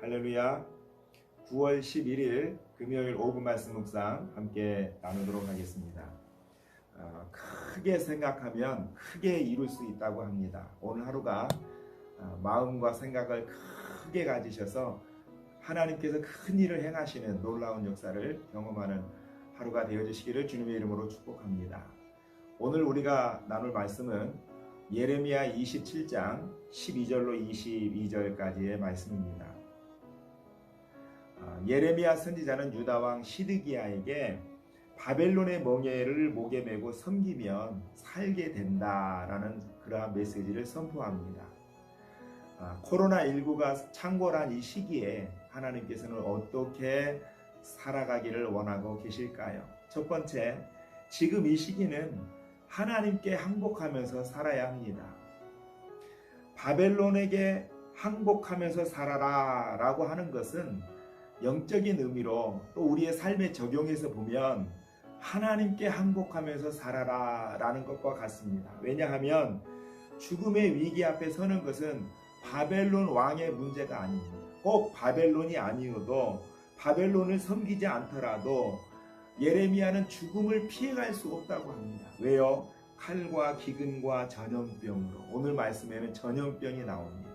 할렐루야. 9월 11일 금요일 오후 말씀 묵상 함께 나누도록 하겠습니다. 어, 크게 생각하면 크게 이룰 수 있다고 합니다. 오늘 하루가 어, 마음과 생각을 크게 가지셔서 하나님께서 큰 일을 행하시는 놀라운 역사를 경험하는 하루가 되어 주시기를 주님의 이름으로 축복합니다. 오늘 우리가 나눌 말씀은 예레미야 27장 12절로 22절까지의 말씀입니다. 아, 예레미야 선지자는 유다 왕 시드기야에게 바벨론의 멍에를 목에 메고 섬기면 살게 된다라는 그러한 메시지를 선포합니다. 아, 코로나19가 창궐한 이 시기에 하나님께서는 어떻게 살아가기를 원하고 계실까요? 첫 번째, 지금 이 시기는 하나님께 항복하면서 살아야 합니다. 바벨론에게 항복하면서 살아라 라고 하는 것은 영적인 의미로 또 우리의 삶에 적용해서 보면 하나님께 항복하면서 살아라 라는 것과 같습니다. 왜냐하면 죽음의 위기 앞에 서는 것은 바벨론 왕의 문제가 아닙니다. 꼭 바벨론이 아니어도 바벨론을 섬기지 않더라도 예레미야는 죽음을 피해갈 수 없다고 합니다. 왜요? 칼과 기근과 전염병으로 오늘 말씀에는 전염병이 나옵니다.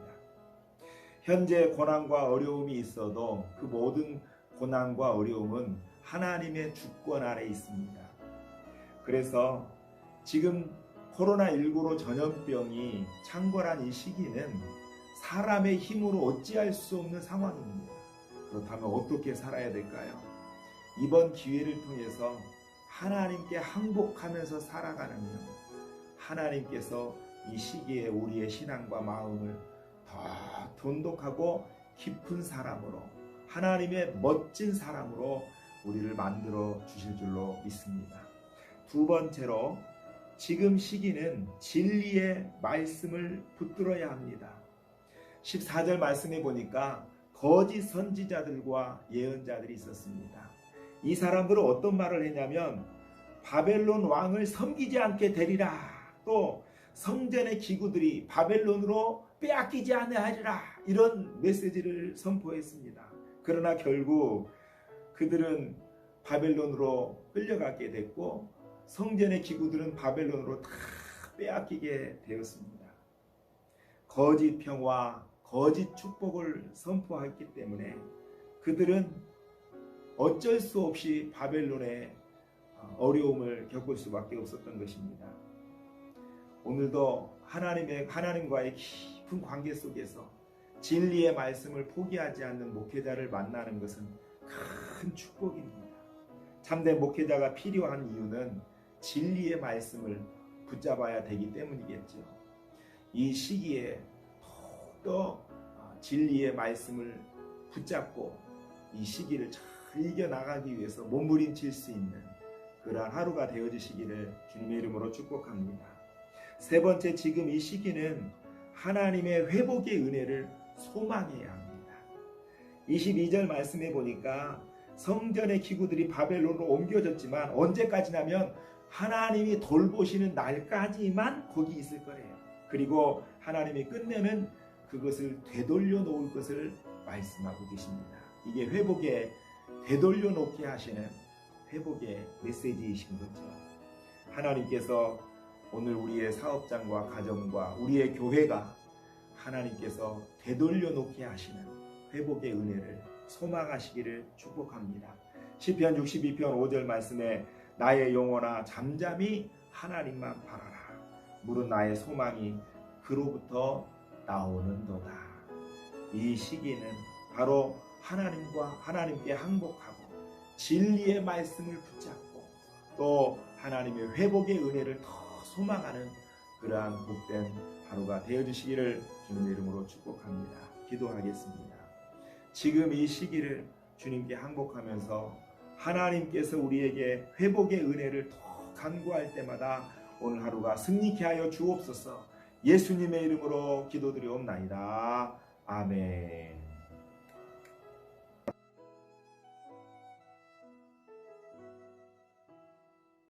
현재 고난과 어려움이 있어도 그 모든 고난과 어려움은 하나님의 주권 아래 있습니다. 그래서 지금 코로나19로 전염병이 창궐한 이 시기는 사람의 힘으로 어찌할 수 없는 상황입니다. 그렇다면 어떻게 살아야 될까요? 이번 기회를 통해서 하나님께 항복하면서 살아가는 영, 하나님께서 이 시기에 우리의 신앙과 마음을 더 돈독하고 깊은 사람으로 하나님의 멋진 사람으로 우리를 만들어 주실 줄로 믿습니다. 두 번째로 지금 시기는 진리의 말씀을 붙들어야 합니다. 14절 말씀에 보니까 거짓 선지자들과 예언자들이 있었습니다. 이 사람들은 어떤 말을 했냐면 바벨론 왕을 섬기지 않게 되리라. 또 성전의 기구들이 바벨론으로 빼앗기지 않으리라. 이런 메시지를 선포했습니다. 그러나 결국 그들은 바벨론으로 끌려가게 됐고 성전의 기구들은 바벨론으로 다 빼앗기게 되었습니다. 거짓 평화, 거짓 축복을 선포했기 때문에 그들은 어쩔 수 없이 바벨론의 어려움을 겪을 수밖에 없었던 것입니다. 오늘도 하나님의 하나님과의 깊은 관계 속에서 진리의 말씀을 포기하지 않는 목회자를 만나는 것은 큰 축복입니다. 참된 목회자가 필요한 이유는 진리의 말씀을 붙잡아야 되기 때문이겠죠. 이 시기에 더욱더 진리의 말씀을 붙잡고 이 시기를 잘 이겨나가기 위해서 몸부림칠 수 있는 그러한 하루가 되어주시기를 주님의 이름으로 축복합니다. 세 번째 지금 이 시기는 하나님의 회복의 은혜를 소망해야 합니다. 22절 말씀해 보니까 성전의 기구들이 바벨론으로 옮겨졌지만 언제까지냐면 하나님이 돌보시는 날까지만 거기 있을 거예요. 그리고 하나님이 끝내는 그것을 되돌려 놓을 것을 말씀하고 계십니다. 이게 회복의 되돌려 놓게 하시는 회복의 메시지이신 거죠. 하나님께서 오늘 우리의 사업장과 가정과 우리의 교회가 하나님께서 되돌려 놓게 하시는 회복의 은혜를 소망하시기를 축복합니다. 시편 62편 5절 말씀에 나의 영혼아 잠잠히 하나님만 바라라. 물은 나의 소망이 그로부터 나오는도다. 이 시기는 바로 하나님과 하나님께 항복하고 진리의 말씀을 붙잡고 또 하나님의 회복의 은혜를 더 소망하는 그러한 복된 하루가 되어주시기를 주님의 이름으로 축복합니다. 기도하겠습니다. 지금 이 시기를 주님께 항복하면서 하나님께서 우리에게 회복의 은혜를 더 간구할 때마다 오늘 하루가 승리케 하여 주옵소서 예수님의 이름으로 기도드리옵나이다. 아멘.